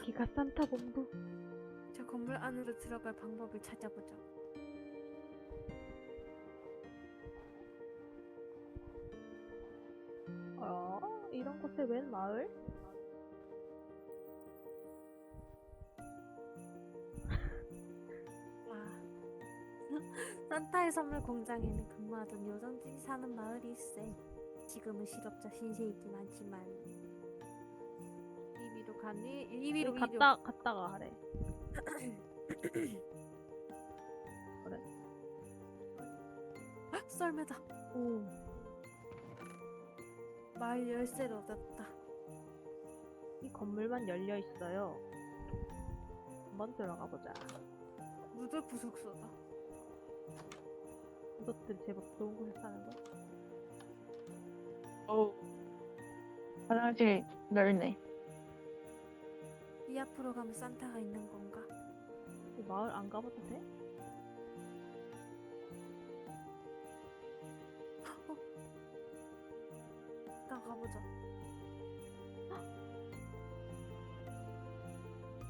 기가 산타 본부. 저 건물 안으로 들어갈 방법을 찾아보죠. 어? 이런 곳에 웬 마을? 와. 산타의 선물 공장에는 근무하던 요정들이 사는 마을이 있어. 지금은 실업자 신세이긴 하지만 이 위로 가니 이 위로 위로 갔다 갔다가 하래. 헉, 썰매다. 오. 마을 열쇠를 얻었다. 이 건물만 열려 있어요. 한번 들어가 보자. 루돌프 숙소다. 이것들 제법 좋은 곳에 사는 거. 어. 화장실 넓네. 이 앞으로 가면 산타가 있는 건가? 이 마을 안 가봐도 돼? 일단 가보자.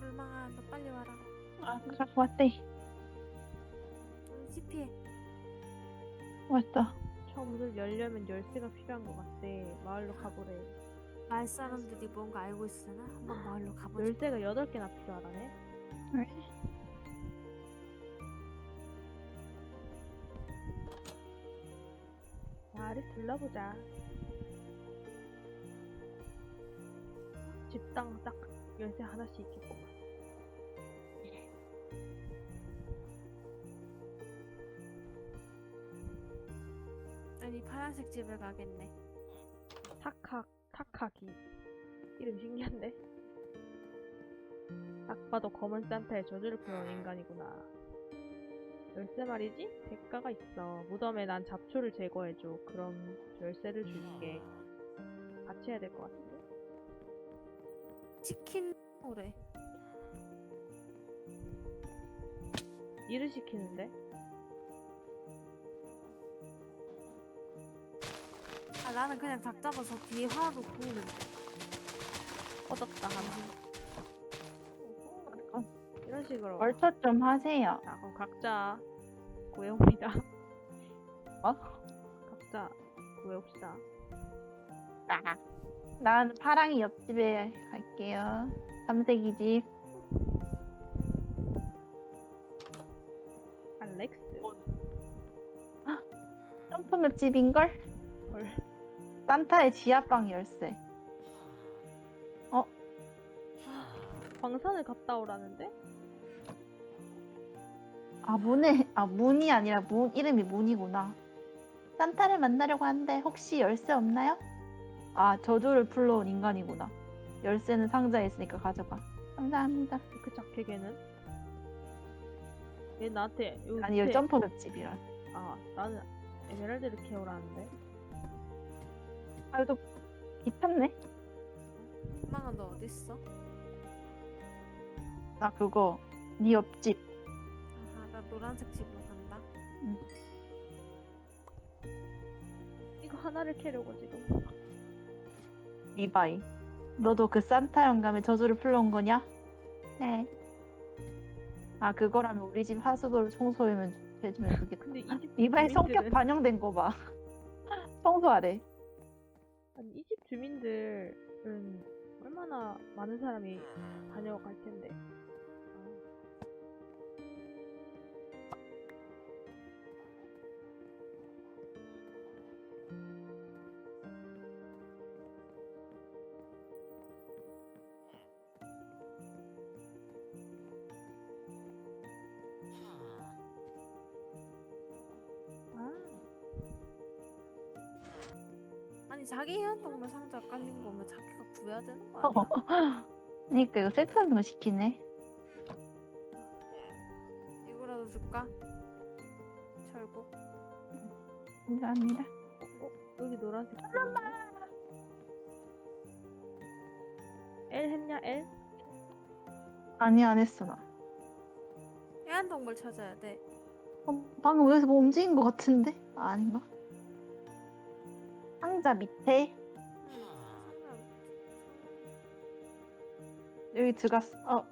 불망아, 너 빨리 와라. 아, 갖고 왔대. CP해. 왔어. 저 문을 열려면 열쇠가 필요한 것 같대. 마을로 가보래. 마을 사람들이 뭔가 알고 있으나 한번 마을로 가보자. 열쇠가 8개나 필요하다네. 네. 마을을 둘러보자. 집당 딱 열쇠 하나씩 있겠구만. 아니 파란색 집을 가겠네. 타카, 타카기. 이름 신기한데? 딱 봐도 검은 산타의 저주를 풀어온 인간이구나. 열쇠 말이지? 대가가 있어. 무덤에 난 잡초를 제거해줘. 그럼 열쇠를 줄게. 같이 해야 될 것 같은데? 치킨 오래. 일을 시키는데? 나는 그냥 닭 잡아서 뒤에 하나도 구우는데. 얻었다 하나. 이런 식으로. 벌처 좀 하세요. 자, 그럼 각자 구해옵니다. 어? 각자 구해옵시다. 아. 난 파랑이 옆집에 갈게요. 삼색이 집. 알렉스. 점프맵 집인걸? 헐. 산타의 지하방 열쇠. 광산을 갔다 오라는데? 아, 문에, 아, 문이 아니라 문, 이름이 문이구나. 산타를 만나려고 하는데 혹시 열쇠 없나요? 아, 저주를 풀러온 인간이구나. 열쇠는 상자에 있으니까 가져가. 감사합니다. 그 작게 걔는? 얘 나한테 여기 아니, 여기 밑에- 점프맵 집이라. 아 나는 에메랄드를 캐오라는데 아, 또 귀찮네. 불망아 너 어디 있어? 나 그거, 네 옆집. 아하 나 노란색 집으로 간다. 이거 하나를 캐려고 지금 리바이. 너도 그 산타 영감의 저주를 풀러온 거냐? 네. 아, 그거라면 우리 집 하수도를 청소하면 해주면 좋겠다. 근데 이 집 리바이 성격 반영된 거 봐. 청소하래. 아니 이집 주민들은 얼마나 많은 사람이 다녀갈 텐데 아니 자기 해안동물 상자 깔린 거면 자기가 구해야 되는 거 어. 아니야? 그니까 이거 세트하는 거 시키네. 이거라도 줄까? 철구. 감사합니다. 어? 여기 노란색 L 했냐 L? 아니 안 했어 나. 해안동물 찾아야 돼. 어, 방금 여기서 뭐 움직인 거 같은데? 아, 아닌가? 상자 밑에 응. 여기 들어갔어. 어,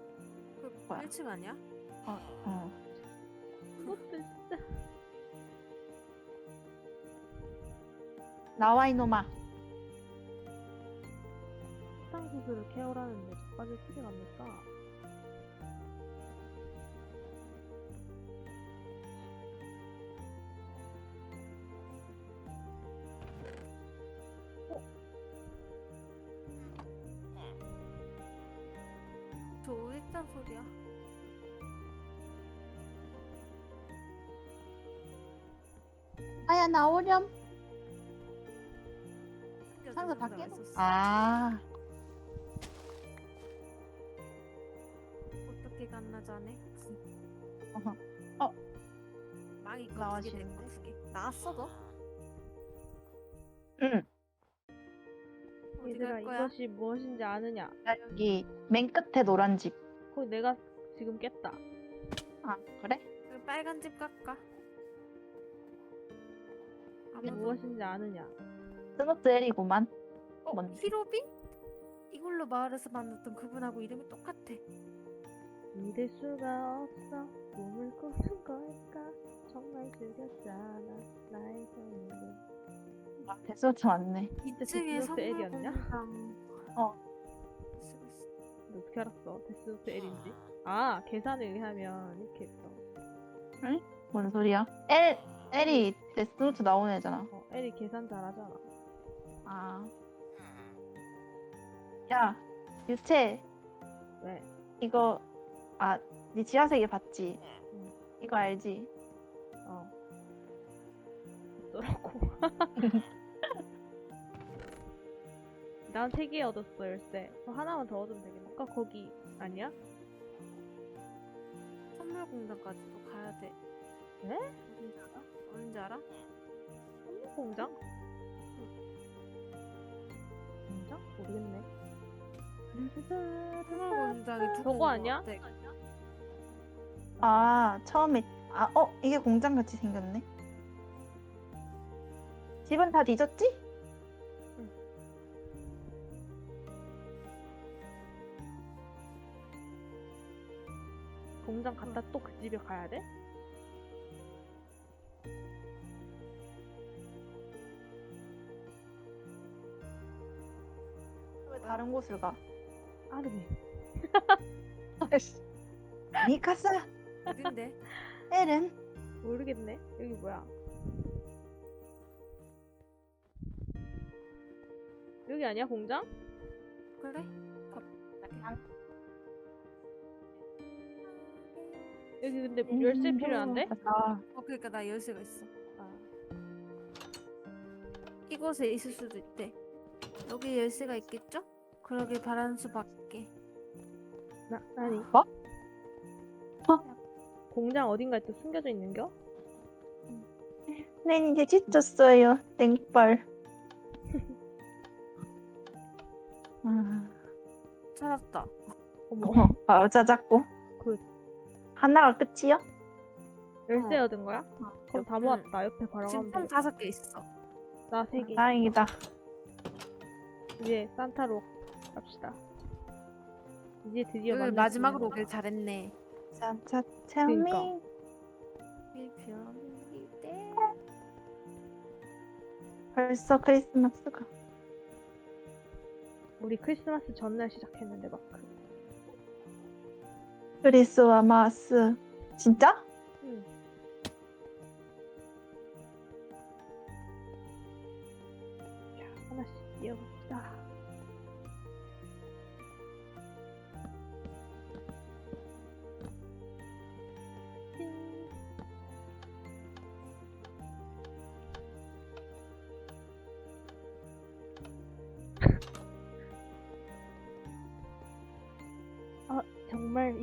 그 뭐야? 1층 아니야? 어, 어. 그것도 진짜. 나와 이놈아. 수상수술을 케어라는데 저까지 크게 갑니까? 저 일단 소리야. 아야 나오렴. 상자. 있었어. 아, 어떻게 갔나 자네? 어허. 어. 망이 두 개. 나왔어 너? 응. 어디 얘들아 갈 거야? 이것이 무엇인지 아느냐? 나 여기 맨 끝에 노란 집. 거기 내가 지금 깼다. 아, 그래? 그 빨간 집 갈까? 이게 아무도 무엇인지 아느냐? 스노트 엘이구만. 어? 뭔데? 히로비? 이걸로 마을에서 만났던 그분하고 이름이 똑같아. 믿을 수가 없어 꿈을 꾸는 걸까 정말 즐겼잖아 나의 생일을 아, 데스노트 맞네. 2층에 데스노트 L이었냐? 선물 공장. 어. 어떻게 알았어? 데스노트 L인지? 아 계산에 의하면 이렇게 했어 뭔 소리야? 엘, 엘이 데스노트 나오는 애잖아. 어, L이 계산 잘하잖아 아. 야, 유채, 왜? 이거, 아, 니 지하세계 봤지? 응. 이거 알지? 어 어쩌라고 난세개 얻었어 열쇠 어, 하나만 더 얻으면 되겠네 아까 거기 아니야? 선물 공장까지도 가야 돼. 네? 어딘지 알아? 어딘지 알아? 공장? 공장? 모르겠네 선물 공장이 두 저거 아니야? 아, 처음에, 아, 어, 이게 공장 같이 생겼네. 집은 다 뒤졌지? 공장 갔다 또 그 집에 가야 돼? 왜 다른 곳을 가? 아르미 미카사, 어딘데? 엘은? 모르겠네 여기 뭐야 여기 아니야 공장? 그래? 여기 근데 열쇠 필요한데? 아, 어 그러니까 나 열쇠가 있어. 아, 이곳에 있을 수도 있대. 여기 열쇠가 있겠죠? 그러길 바라는 수밖에. 나, 아니 뭐? 공장 어딘가에 또 숨겨져 있는겨? 네, 이제 지쳤어요. 땡벌. 아, 찾았다. 어머 어머, 바로 찾았고. 그- 하나가 끝이야? 열쇠 어. 얻은 거야? 그럼 다 모았다 옆에 바로 지금 가면 총 다섯 개 있어. 나세 개 다행이다. 이제 산타로 갑시다 이제 드디어 만날 수 마지막으로 있는 오길 잘했네. 차차차미. 그러니까. 일평이때 벌써 크리스마스가. 우리 크리스마스 전날 시작했는데 막크 리스와 마스. 진짜? 응. 자, 하나씩 이어봅시다.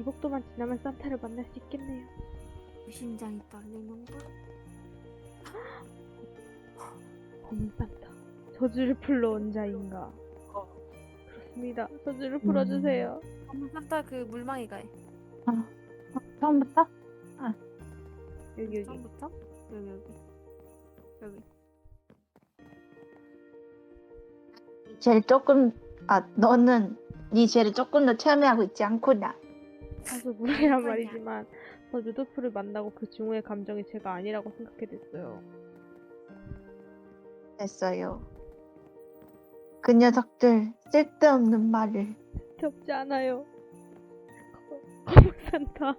복도만 지나면 산타를 만날 수 있겠네요. 심장이 떨리는군. 검은 산타 저주를 풀러온 자인가 그렇습니다 저주를 풀어주세요 엄마 산타 그 물망이가 해. 어, 처음부터? 여기 여기 처음부터? 여기 여기 여기. 제일 조금 아 너는 네 죄를 조금 더 체험하고 있지 않구나. 사실 무례한. 말이지만 저 루도프를 만나고 그 증오의 감정이 제가 아니라고 생각해 됐어요. 됐어요. 그 녀석들 쓸데없는 말을 겹지 않아요. 거북 산타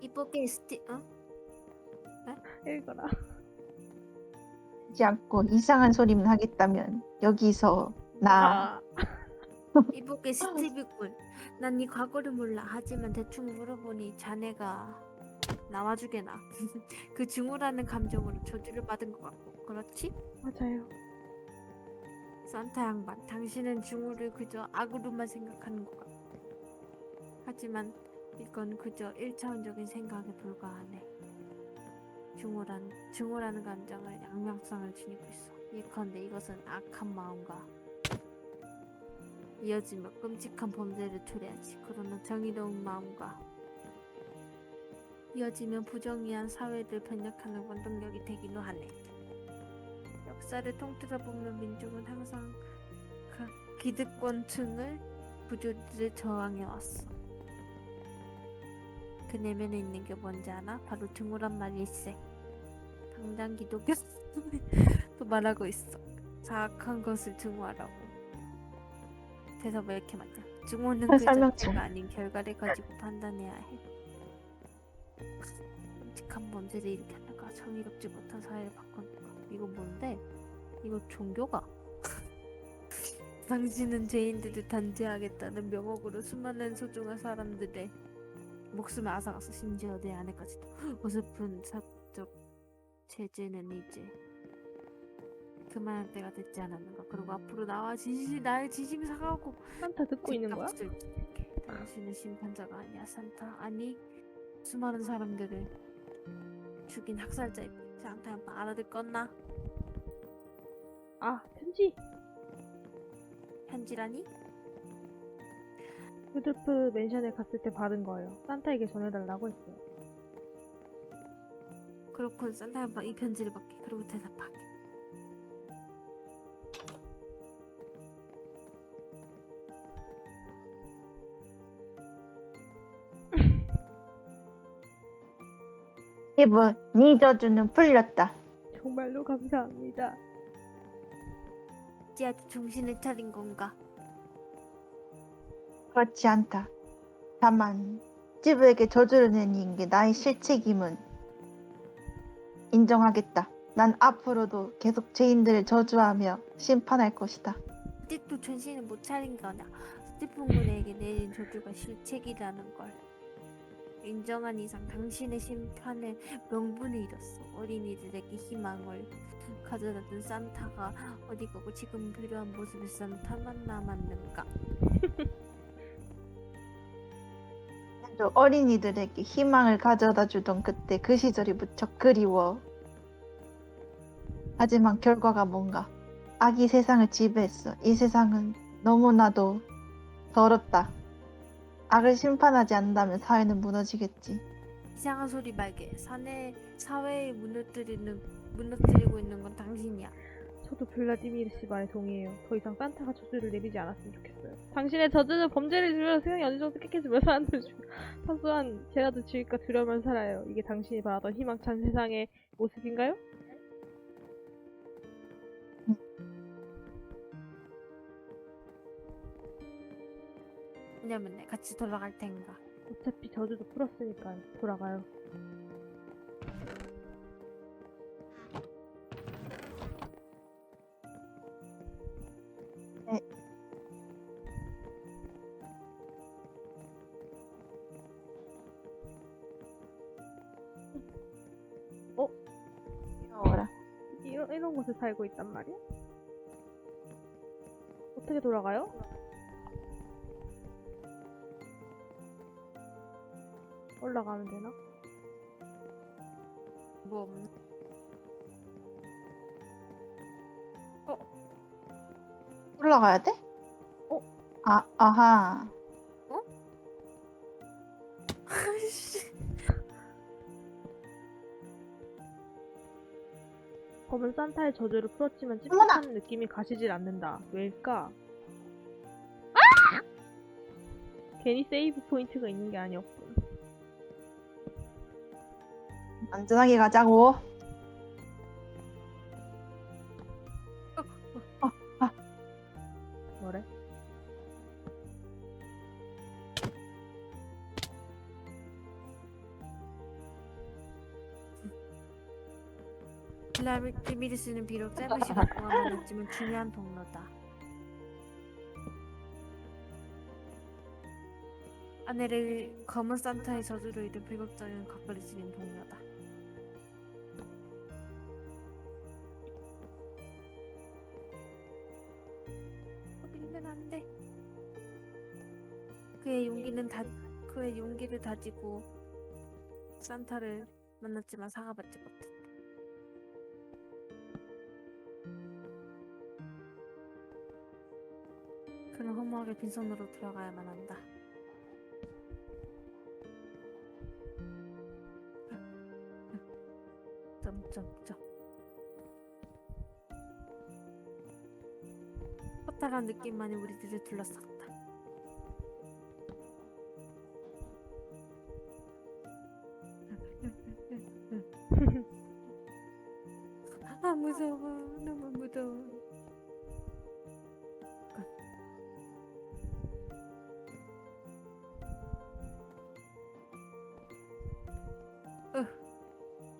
이쁘게 스티 어? 읽어라. 하지 않고 이상한 소리만 하겠다면 여기서 나 아, 이쁘게 스티비군. 난네 과거를 몰라. 하지만 대충 물어보니 자네가 나와주게나. 그 증오라는 감정으로 저주를 받은 것 같고, 그렇지? 맞아요. 산타 양반, 당신은 증오를 그저 악으로만 생각하는 것 같고. 하지만 이건 그저 1차원적인 생각에 불과하네. 증오란, 증오라는 감정을 양면성을 지니고 있어. 예컨대 이것은 악한 마음과 이어지며 끔찍한 범죄를 초래하지. 그러나 정의로운 마음과 이어지면 부정의한 사회를 변혁하는 원동력이 되기도 하네. 역사를 통틀어 보면 민족은 항상 각 기득권층을 구조를 저항해 왔어. 그 내면에 있는 게 뭔지 알아? 바로 증오란 말일세. 당장 기독교 또 말하고 있어. 사악한 것을 증오하라고. 대사 왜 이렇게 많냐? 증오는 그 설명 좀. 자체가 아닌 결과를 가지고 판단해야 해. 끔찍한 범죄를 일으켰다가 정의롭지 못한 사회를 바꿔놓고 이거 뭔데? 이거 종교가? 당신은 죄인들을 단죄하겠다는 명목으로 수많은 소중한 사람들의 목숨을 앗아갔어 심지어 내 아내까지도 어설픈 사적 제재는 이제 그만할 때가 됐지 않았는가 그리고 앞으로 나와 진실이 나의 진심을 사과하고 산타 듣고 있는 거야? 값을 지킬게. 당신은 심판자가 아니야 산타 아니 수많은 사람들을 죽인 학살자입 산타 양반 알아듣겠나? 아, 편지. 편지라니? 루돌프 맨션에 갔을 때 받은 거예요. 산타에게 전해달라고 했어요. 그렇군 산타 이 편지를 받게 그리고 대답하게 이브 네 저주는 풀렸다. 정말로 감사합니다. 이제 아주 정신을 차린 건가? 그렇지 않다. 다만 지브에게 저주를 내는 게 나의 실책임은 인정하겠다. 난 앞으로도 계속 죄인들을 저주하며 심판할 것이다. 아직도 정신을 못 차린 거냐? 스티픈 군에게 내린 저주가 실책이라는 걸 인정한 이상 당신의 심판의 명분을 잃었어. 어린이들에게 희망을 가져다준 산타가 어디 가고 지금 필요한 모습의 산타만 남았는가? 또 어린이들에게 희망을 가져다 주던 그때 그 시절이 무척 그리워. 하지만 결과가 뭔가 악이 세상을 지배했어. 이 세상은 너무나도 더럽다. 악을 심판하지 않는다면 사회는 무너지겠지. 이상한 소리 말게. 사내 사회에 무너뜨리는 무너뜨리고 있는 건 당신이야. 저도 블라디미르 씨 말에 동의해요. 더 이상 산타가 저주를 내리지 않았으면 좋겠어요. 당신의 저주는 범죄를 지으며 세상이 어느 정도 깨끗해지며 사람들을 죽여 사소한 죄라도 지을까 두려우면 살아요. 이게 당신이 바라던 희망찬 세상의 모습인가요? 왜냐면 내 같이 돌아갈 텐가. 어차피 저주도 풀었으니까 돌아가요. 네. 어? 귀여워라. 이런, 이런 곳에 살고 있단 말이야? 어떻게 돌아가요? 올라가면 되나? 뭐 없나? 올라가야 돼? 어? 아, 아하. 검은 산타의 저주를 풀었지만 어머나! 찝찝한 느낌이 가시질 않는다. 왜일까? 괜히 세이브 포인트가 있는 게 아니었군. 안전하게 가자고. 뭐래? 블라디미르스는 비록 짧은 시간 동안 만났지만 중요한 동료다. 아내를 검은 산타의 저주로 인해 비극적인 가까이 지닌 동료다. 다 그의 용기를 다지고 산타를 만났지만 사과받지 못했다. 그는 허무하게 빈손으로 돌아가야만 한다. 점점점. 허탈한 느낌만이 우리들을 둘러쌌다.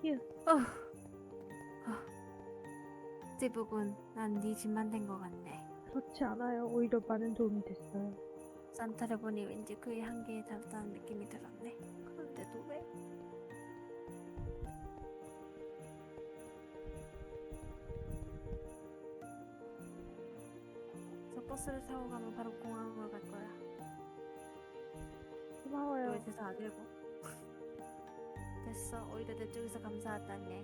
휴. 어. 아. 제복은 난네 집만 된 것 같네. 그렇지 않아요. 오히려 많은 도움이 됐어요. 산타를 보니 왠지 그의 한계에 달았다는 느낌이 들었네. 그런데도 왜? 저 버스를 타고 가면 바로 공항으로 갈 거야. 고마워요. 왜 대사 안 읽고? 됐어. 오히려 내 쪽에서 감사하다네.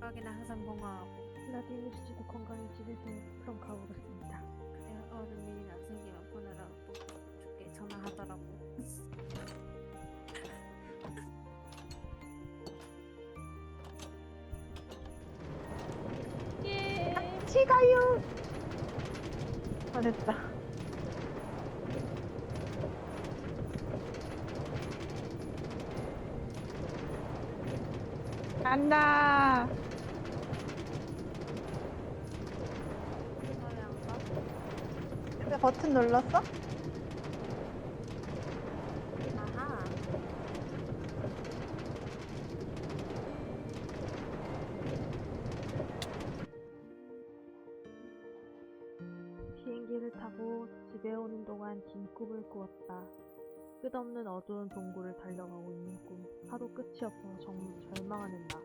여기는 항상 건강하고 블라디미르 씨도 건강히 지내세요. 그럼 가보겠습니다. 그래 어른 일이 안 생기면 보내라고 또 죽게 전화하더라고. 예. 같이 가요. 아 됐다. 너왜 안 가? 근데 버튼 눌렀어? 아하. 비행기를 타고 집에 오는 동안 긴 꿈을 꾸었다. 끝없는 어두운 동굴을 달려가고 있는 꿈. 하도 끝이 없어서 정말 절망하는 나.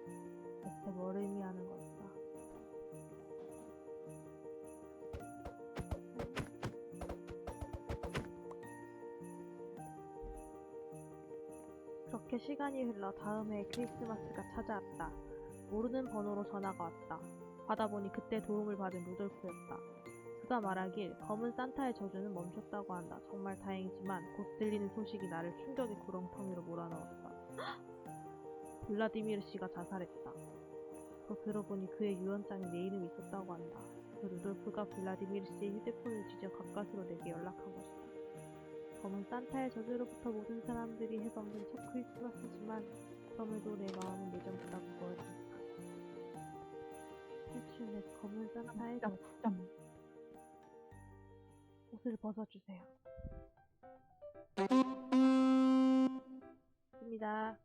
대체 뭘 의미하는 걸까? 그렇게 시간이 흘러 다음 해 크리스마스가 찾아왔다. 모르는 번호로 전화가 왔다. 받아보니 그때 도움을 받은 루돌프였다. 그가 말하길 검은 산타의 저주는 멈췄다고 한다. 정말 다행이지만 곧 들리는 소식이 나를 충격의 구렁텅이로 몰아넣었다. 블라디미르 씨가 자살했다. 또 들어보니 그의 유언장에 내 이름이 있었다고 한다. 그 루돌프가 블라디미르 씨의 휴대폰을 뒤져 가까스로 내게 연락한 것이다. 검은 산타의 저주로부터 모든 사람들이 해방된 첫 크리스마스지만 그럼에도 내 마음은 예전보다 무거워졌다. 탈출넷 검은 산타의 저주 점. 옷을 벗어주세요. 입니다.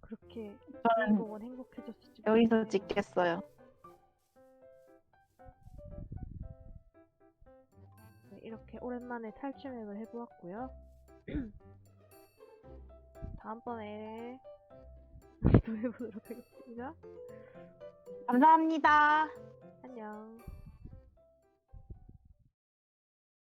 그렇게 저는 주인공은 행복해졌을지 여기서 모르겠네요. 찍겠어요. 이렇게 오랜만에 탈출맵을 해보았고요. 다음번에 또 해보도록 하겠습니다. 감사합니다. 안녕.